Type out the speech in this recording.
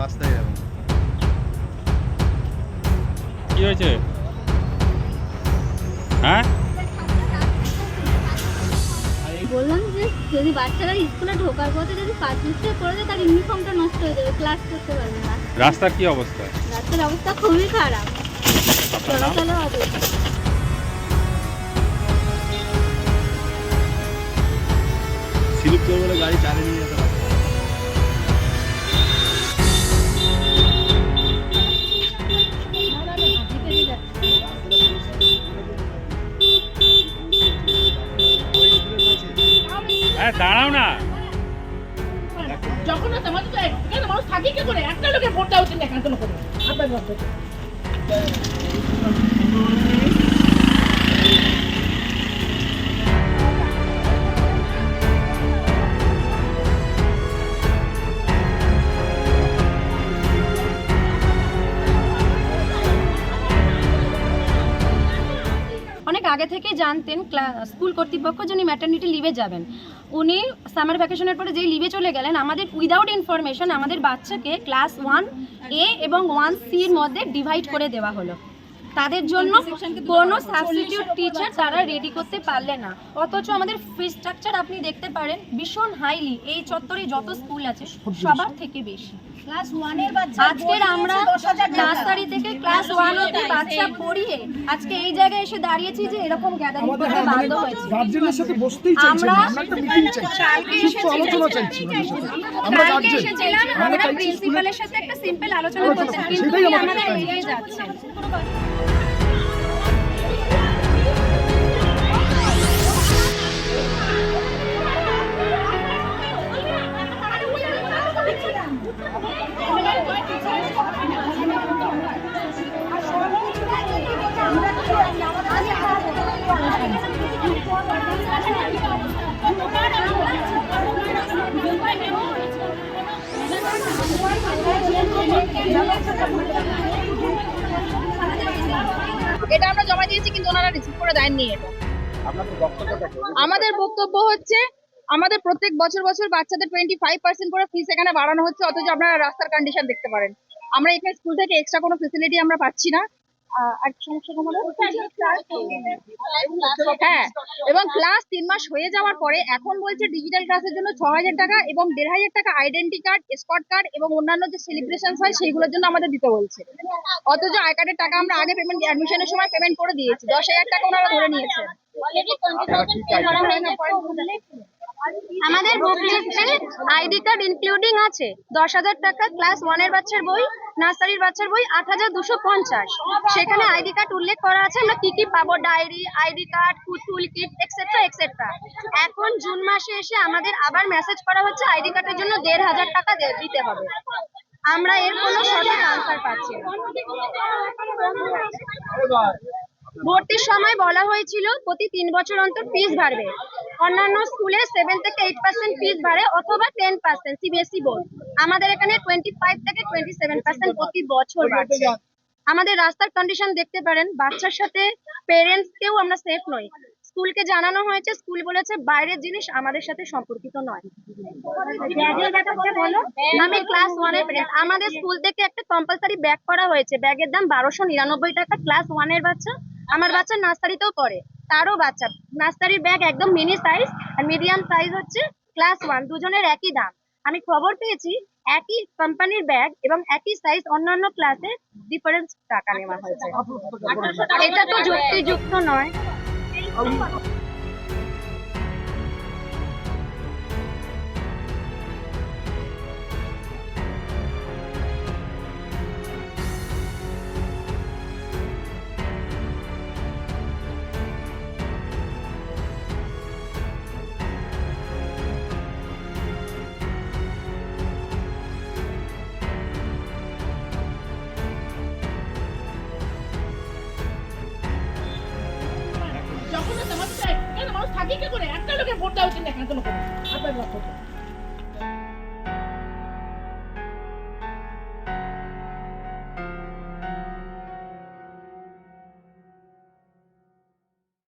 রাস্তায় কি হয়েছে? হ্যাঁ? বললাম যে যদি বাচ্চারা স্কুলে ঢোকার পথে যদি পাঁচ মিনিটে পড়ে যায় তার ইউনিফর্মটা নষ্ট হয়ে যাবে ক্লাস করতে পারবে না। রাস্তার কি অবস্থা? রাস্তার অবস্থা খুবই খারাপ। আপনার নাম চলাচলে অযোগ্য স্লিপ করবে গাড়ি চালিয়ে নিয়ে যেতে হ্যাঁ দাঁড়াও না। যখন না তোমার তো এখানে মানুষ থাকি কি করে? একটা লোকের ভোট দেওয়া উচিত না, এখানে লোকের করে আপনার আগে থেকেই জানতেন ক্লা- স্কুল কর্তৃপক্ষ যিনি ম্যাটার্নিটি লিভে যাবেন। উনি সামার ভ্যাকেশনের পরে যেই লিভে চলে গেলেন, আমাদের উইদাউট ইনফরমেশন আমাদের বাচ্চাকে ক্লাস ওয়ান এ এবং ওয়ান সির মধ্যে ডিভাইড করে দেওয়া হলো। তাদের জন্য কোনো সাবস্টিটিউট টিচার তারা রেডি করতে পারলে না। অথচ আমাদের ফি স্ট্রাকচার আপনি দেখতে পারেন ভীষণ হাইলি এই চত্বরে যত স্কুল আছে সবার থেকে বেশি। ক্লাস ওয়ানের বাচ্চা আজকের আমরা নার্সারি থেকে ক্লাস ওয়ান অব্দি বাচ্চা পড়িয়ে আজকে এই জায়গায় এসে দাঁড়িয়েছি যে এরকম গ্যাদারিং করতে বাধ্য হয়েছে। গার্জেনের সাথে বসতেই চাইছি আমরা আমরা একটা মিটিং চাইছি সুস্থ আলোচনা চাইছি আমরা গার্জেন আমরা আমরা প্রিন্সিপালের সাথে একটা সিম্পল আলোচনা করতে কিন্তু আমাদের। এটা আমরা জমা দিয়েছি কিন্তু ওনারা রিসিভ করে দেননি এটা। আমাদের বক্তব্য হচ্ছে আমাদের প্রত্যেক বছর বছর বাচ্চাদের টোয়েন্টি ফাইভ পার্সেন্ট করে ফিস এখানে বাড়ানো হচ্ছে, অথচ আপনারা রাস্তার কন্ডিশন দেখতে পারেন। আমরা এখানে স্কুল থেকে এক্সট্রা কোনো ফেসিলিটি আমরা পাচ্ছি না। হ্যাঁ এবং ক্লাস তিন মাস হয়ে যাওয়ার পরে এখন বলছে ডিজিটাল ক্লাসের জন্য ছ হাজার টাকা এবং দেড় হাজার টাকা আইডেন্টি কার্ড স্পট কার্ড এবং অন্যান্য যে সেলিব্রেশন হয় সেইগুলোর জন্য আমাদের দিতে বলছে। অথচ আই কার্ডের টাকা আমরা আগে পেমেন্ট অ্যাডমিশনের সময় পেমেন্ট করে দিয়েছি। দশ হাজার টাকা ওনারা ধরে নিয়েছেন। আমাদের বুক আইডি কার্ড ইনক্লুডিং আছে। দশ হাজার টাকা ক্লাস ওয়ানের বাচ্চার বই নার্সারির বাচ্চার বই, আট হাজার দুশো পঞ্চাশ। সেখানে আইডি কার্ড উল্লেখ করা আছে, আমরা কি কি পাবো? Diary ID card tool kit extra extra এখন জুন মাসে এসে আমাদের আবার মেসেজ করা হচ্ছে, আইডি কার্ডের জন্য দেড় হাজার টাকা দিতে হবে। আমরা এর কোনো সঠিক আনসার পাচ্ছি ভর্তির সময় বলা হয়েছিল, প্রতি তিন বছর অন্তর ফিস বাড়বে। অন্যান্য স্কুলে সেভেন থেকে এইট পার্সেন্ট ফিস বাড়ে অথবা টেন পার্সেন্ট সিবিএসই বোর্ড আমাদের এখানে টোয়েন্টি ফাইভ থেকে টোয়েন্টি সেভেন পার্সেন্ট প্রতি বছর বাড়ছে। আমাদের রাস্তার কন্ডিশন দেখতে পারেন, বাচ্চার সাথে পেরেন্টস কেও আমরা সেফ নই। স্কুলকে জানানো হয়েছে, স্কুল বলেছে বাইরের জিনিস আমাদের সাথে সম্পর্কিত নয়। আমি ক্লাস ওয়ানের প্যারেন্ট আমাদের স্কুল থেকে একটা কম্পালসারি ব্যাগ করা হয়েছে। ব্যাগের দাম বারোশো নিরানব্বই টাকা। ক্লাস ওয়ানের বাচ্চা, আমার বাচ্চা নার্সারিতেও পড়ে। তারও বাচ্চা। নার্সারির ব্যাগ একদম মিনি সাইজ আর মিডিয়াম সাইজ হচ্ছে ক্লাস ওয়ান দুজনের একই দাম। আমি খবর পেয়েছি একই কোম্পানির ব্যাগ এবং একই সাইজ অন্যান্য ক্লাসে ডিফারেন্স টাকা নেওয়া হয়েছে। এটা তো যুক্তিযুক্ত নয়। মানুষ থাকি কি করে? একটা লোকের ভোট দেওয়া উচিত না কোনো করে আপনার